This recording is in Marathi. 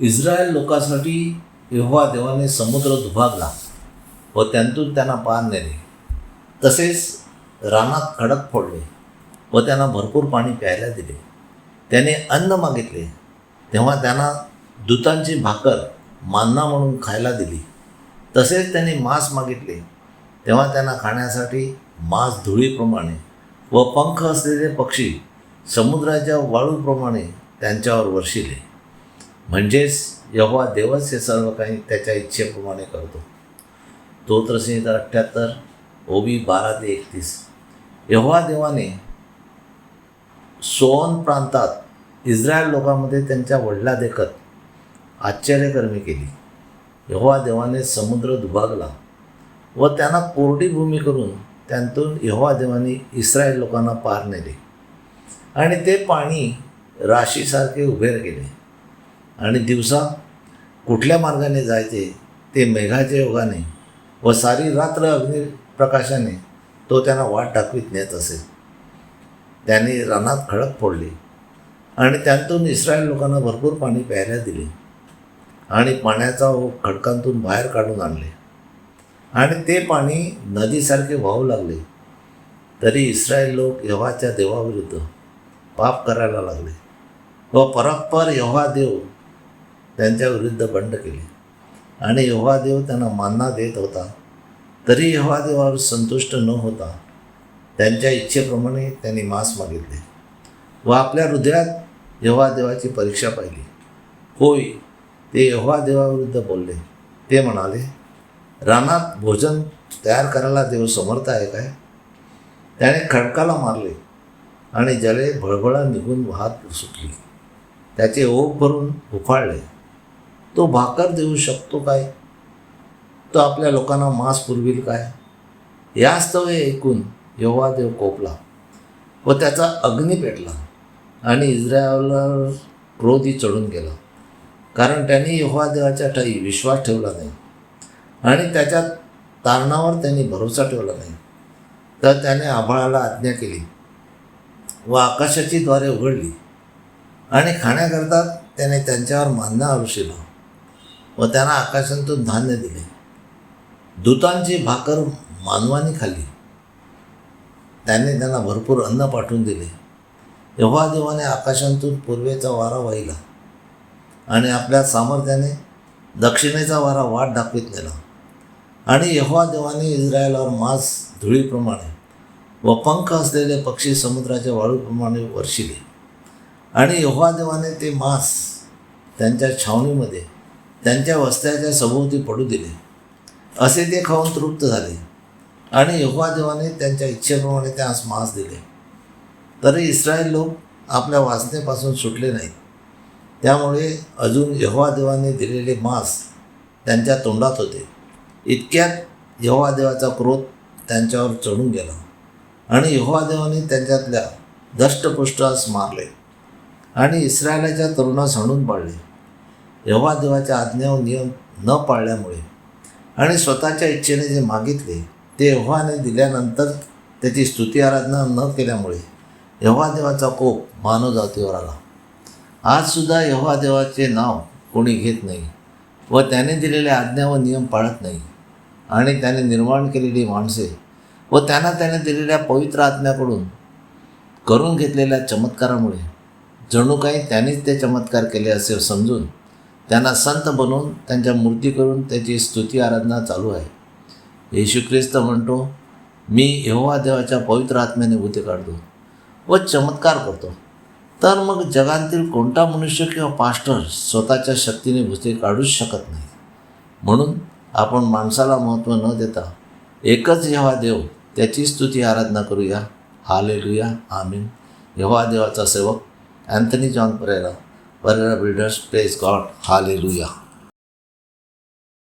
इस्रायल लोकांसाठी यहोवा देवाने समुद्र दुभागला व त्यांतून त्यांना पार नेले. तसेच रानात खडक फोडले व त्यांना भरपूर पाणी प्यायला दिले. त्याने अन्न मागितले. तेव्हा त्यांना दूतांची भाकर मान्ना म्हणून खायला दिली. तसेच त्यांनी मांस मागितले. तेव्हा त्यांना खाण्यासाठी मांस धुळीप्रमाणे व पंख असलेले पक्षी समुद्राच्या वाळूप्रमाणे त्यांच्यावर वर्षिले. म्हणजेच यहोवा देवच हे सर्व काही त्याच्या इच्छेप्रमाणे करतो. स्तोत्रसंहिता अठ्ठ्याहत्तर ओबी बारा ते एकतीस. यहोवा देवाने सोन प्रांतात इस्रायल लोकांमध्ये त्यांच्या वडला देखत आश्चर्यकर्मी केली. यहोवा देवाने समुद्र दुभागला व त्यांना कोरडी भूमी करून त्यांतून यहोवा देवाने इस्रायल लोकांना पार नेले. आणि ते पाणी राशीसारखे उभे केले आणि दिवसा कुठल्या मार्गाने जायचे ते मेघाच्या योगाने व सारी रात्र अग्निप्रकाशाने तो त्यांना वाट दाखवीत नेत असे. त्याने रानात खडक फोडली आणि त्यांतून इस्रायल लोकांना भरपूर पाणी प्यायला दिले आणि पाण्याचा खडकांतून बाहेर काढून आणले. आणि ते पाणी नदीसारखे वाहू लागले. तरी इस्रायल लोक यव्हाच्या देवाविरुद्ध पाप करायला लागले व परस्पर यव्हा देव त्यांच्याविरुद्ध बंड केले. आणि यव्हा देव त्यांना मानना देत होता. तरी यव्हा देवावर संतुष्ट न होता त्यांच्या इच्छेप्रमाणे त्यांनी मांस मागितले व आपल्या हृदयात यव्हा देवाची परीक्षा पाहिली. होय ते यव्हा देवाविरुद्ध बोलले. ते म्हणाले रानात भोजन तयार करायला देव समर्थ आहे काय? त्याने खडकाला मारले आणि जले भळभळा निघून वाहत सुटली. त्याचे ओघ भरून उफाळले. तो भाकर देऊ शकतो काय? तो आपल्या लोकांना मांस पुरविल काय? यास्तव हे ऐकून यहोवा देव कोपला व त्याचा अग्नी पेटला आणि इस्रायलवर क्रोधी चढून गेला. कारण त्यांनी यहोवा देवाच्या ठाई विश्वास ठेवला नाही आणि त्याच्या तारणावर त्यांनी भरोसा ठेवला नाही. तर त्याने आभाळाला आज्ञा केली व आकाशाची द्वारे उघडली आणि खाण्याकरता त्याने त्यांच्यावर मान्य आरुषिला व त्यांना आकाशातून धान्य दिले. दूतांची भाकर मानवाने खाल्ली. त्याने त्यांना भरपूर अन्न पाठवून दिले. यव्हा देवाने आकाशातून पूर्वेचा वारा वाहिला आणि आपल्या सामर्थ्याने दक्षिणेचा वारा वाट दाखवित नेला. आणि यहोवा देवाने इस्रायलावर मांस धुळीप्रमाणे व पंख असलेले पक्षी समुद्राच्या वाळूप्रमाणे वर्षिले. आणि यहोवा देवाने ते मांस त्यांच्या छावणीमध्ये त्यांच्या वस्त्याच्या सभोवती पडू दिले. असे ते खाऊन तृप्त झाले. आणि यहोवादेवाने त्यांच्या इच्छेप्रमाणे त्यास मांस दिले. तरी इस्रायल लोक आपल्या वाचनेपासून सुटले नाहीत. त्यामुळे अजून यहोवादेवाने दिलेले मांस त्यांच्या तोंडात होते. इतक्यात यहोवादेवाचा क्रोध त्यांच्यावर चढून गेला. आणि यहोवादेवाने त्यांच्यातल्या दष्टपुष्टास मारले. आणि इस्रायलाच्या तरुणास हाणून पाडले. यहोवा देवाच्या आज्ञा व नियम न पाळल्यामुळे आणि स्वतःच्या इच्छेने जे मागितले ते यव्हाने दिल्यानंतर त्याची स्तुती आराधना न केल्यामुळे यहोवा देवाचा कोप मानव जातीवर आला. आजसुद्धा यहोवा देवाचे नाव कोणी घेत नाही व त्याने दिलेल्या आज्ञा व नियम पाळत नाही आणि त्याने निर्माण केलेली माणसे व त्यांना त्याने दिलेल्या पवित्र आज्ञाकडून करून घेतलेल्या चमत्कारामुळे जणू काही त्यानेच ते चमत्कार केले असे समजून त्यांना संत बनवून त्यांच्या मूर्ती करून त्याची स्तुती आराधना चालू आहे. येशू ख्रिस्त म्हणतो मी यहोवा देवाच्या पवित्र आत्म्याने भूते काढतो व चमत्कार करतो. तर मग जगातील कोणता मनुष्य किंवा पास्टर स्वतःच्या शक्तीने भूते काढूच शकत नाही? म्हणून आपण माणसाला महत्त्व न देता एकच यहोवा देव त्याची स्तुती आराधना करूया. हालेलुया. आमीन. यहोवा देवाचा सेवक Anthony John Pereira. Pereira builders praise God hallelujah